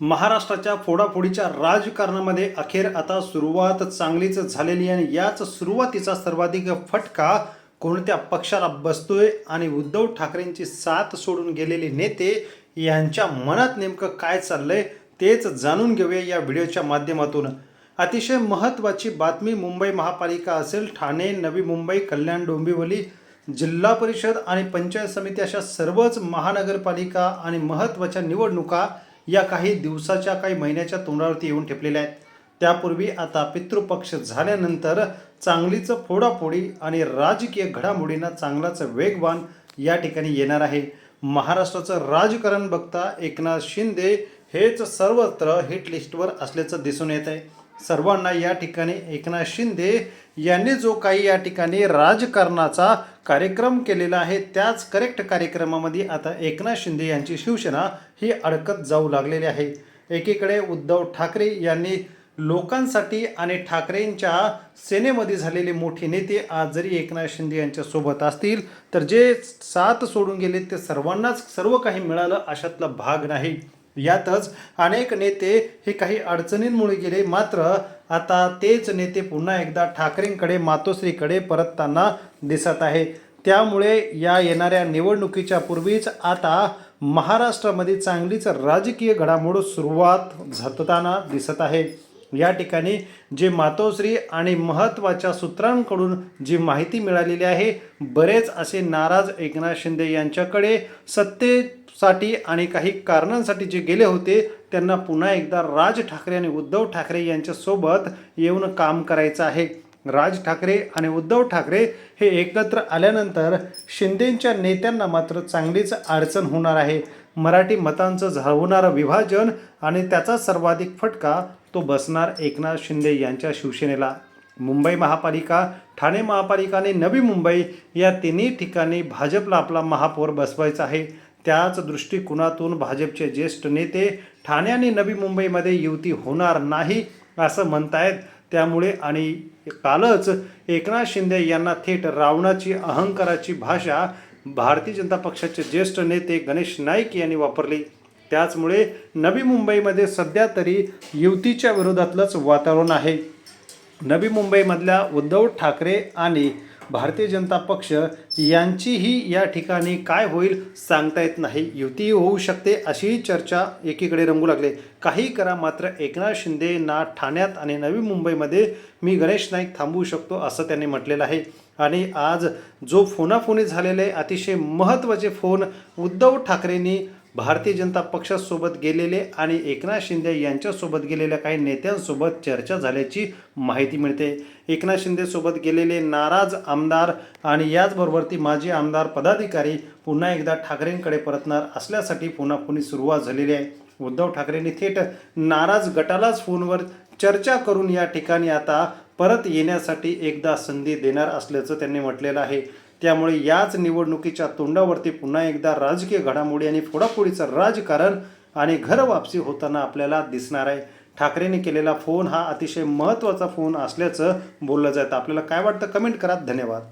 महाराष्ट्राच्या फोडाफोडीच्या राजकारणामध्ये अखेर आता सुरुवात चांगलीच झालेली आणि याच सुरुवातीचा सर्वाधिक फटका कोणत्या पक्षाला बसतोय आणि उद्धव ठाकरेंची साथ सोडून गेलेले नेते यांच्या मनात नेमकं काय चाललंय तेच जाणून घेऊया या व्हिडिओच्या माध्यमातून. अतिशय महत्त्वाची बातमी मुंबई महापालिका असेल ठाणे नवी मुंबई कल्याण डोंबिवली जिल्हा परिषद आणि पंचायत समिती अशा सर्वच महानगरपालिका आणि महत्त्वाच्या निवडणुका या काही दिवसाच्या काही महिन्याच्या तोंडावरती येऊन ठेपलेल्या आहेत. त्यापूर्वी आता पितृपक्ष झाल्यानंतर चांगलीच फोडाफोडी आणि राजकीय घडामोडींना चांगलाच वेगवान या ठिकाणी येणार आहे. महाराष्ट्राचं राजकारण बघता एकनाथ शिंदे हेच सर्वत्र हिट लिस्टवर असल्याचं दिसून येत आहे. सर्वांना या ठिकाणी एकनाथ शिंदे यांनी जो काही या ठिकाणी राजकारणाचा कार्यक्रम केलेला आहे त्याच करेक्ट कार्यक्रमामध्ये आता एकनाथ शिंदे यांची शिवसेना ही अडकत जाऊ लागलेली आहे. एकीकडे उद्धव ठाकरे यांनी लोकांसाठी आणि ठाकरेंच्या सेनेमध्ये झालेले मोठे नेते आज जरी एकनाथ शिंदे यांच्यासोबत असतील तर जे साथ सोडून गेले ते सर्वांनाच सर्व काही मिळालं अशातला भाग नाही. यातच अनेक नेते हे काही अडचणींमुळे गेले. मात्र आता तेच नेते पुन्हा एकदा ठाकरेंकडे मातोश्रीकडे परतताना दिसत आहे. त्यामुळे या येणाऱ्या निवडणुकीच्या पूर्वीच आता महाराष्ट्रामध्ये चांगलीच राजकीय घडामोड सुरुवात झटताना दिसत आहे. या ठिकाणी जे मातोश्री आणि महत्त्वाच्या सूत्रांकडून जी माहिती मिळालेली आहे बरेच असे नाराज एकनाथ शिंदे यांच्याकडे सत्तेसाठी आणि काही कारणांसाठी जे गेले होते त्यांना पुन्हा एकदा राज ठाकरे आणि उद्धव ठाकरे यांच्यासोबत येऊन काम करायचं आहे. राज ठाकरे आणि उद्धव ठाकरे हे एकत्र आल्यानंतर शिंदेंच्या नेत्यांना मात्र चांगलीच अडचण होणार आहे. मराठी मतांचं होणारं विभाजन आणि त्याचा सर्वाधिक फटका तो बसणार एकनाथ शिंदे यांच्या शिवसेनेला. मुंबई महापालिका ठाणे महापालिका आणि नवी मुंबई या तिन्ही ठिकाणी भाजपला आपला महापौर बसवायचा आहे. त्याच दृष्टिकोनातून भाजपचे ज्येष्ठ नेते ठाणे आणि नवी मुंबईमध्ये युती होणार नाही असं म्हणतायत. त्यामुळे आणि कालच एकनाथ शिंदे यांना थेट रावणाची अहंकाराची भाषा भारतीय जनता पक्षाचे ज्येष्ठ नेते गणेश नाईक यांनी वापरली. त्याचमुळे नवी मुंबईमध्ये सध्या तरी युतीच्या विरोधातलंच वातावरण आहे. नवी मुंबईमधल्या उद्धव ठाकरे आणि भारतीय जनता पक्ष यांचीही या ठिकाणी काय होईल सांगता येत नाही. युती होऊ शकते अशीही चर्चा एकीकडे रंगू लागले. काही करा मात्र एकनाथ शिंदे ना ठाण्यात आणि नवी मुंबईमध्ये मी गणेश नाईक थांबवू शकतो असं त्यांनी म्हटलेलं आहे. आणि आज जो फोनाफोनी झालेले अतिशय महत्त्वाचे फोन उद्धव ठाकरेंनी भारतीय जनता पक्षासोबत गेलेले आणि एकनाथ शिंदे यांच्यासोबत गेलेल्या काही नेत्यांसोबत चर्चा झाल्याची माहिती मिळते. एकनाथ शिंदेसोबत गेलेले नाराज आमदार आणि याचबरोबर ती माजी आमदार पदाधिकारी पुन्हा एकदा ठाकरेंकडे परतणार असल्यासाठी फोनाफोनी सुरुवात झालेली आहे. उद्धव ठाकरेंनी थेट नाराज गटालाच फोनवर चर्चा करून या ठिकाणी आता परत येण्यासाठी एकदा संधी देणार असल्याचं त्यांनी म्हटलेलं आहे. त्यामुळे याच निवडणुकीच्या तोंडावरती पुन्हा एकदा राजकीय घडामोडी आणि फोडाफोडीचं राजकारण आणि घरवापसी होताना आपल्याला दिसणार आहे. ठाकरेंनी केलेला फोन हा अतिशय महत्त्वाचा फोन असल्याचं बोललं जातं. आपल्याला काय वाटतं? कमेंट करा. धन्यवाद.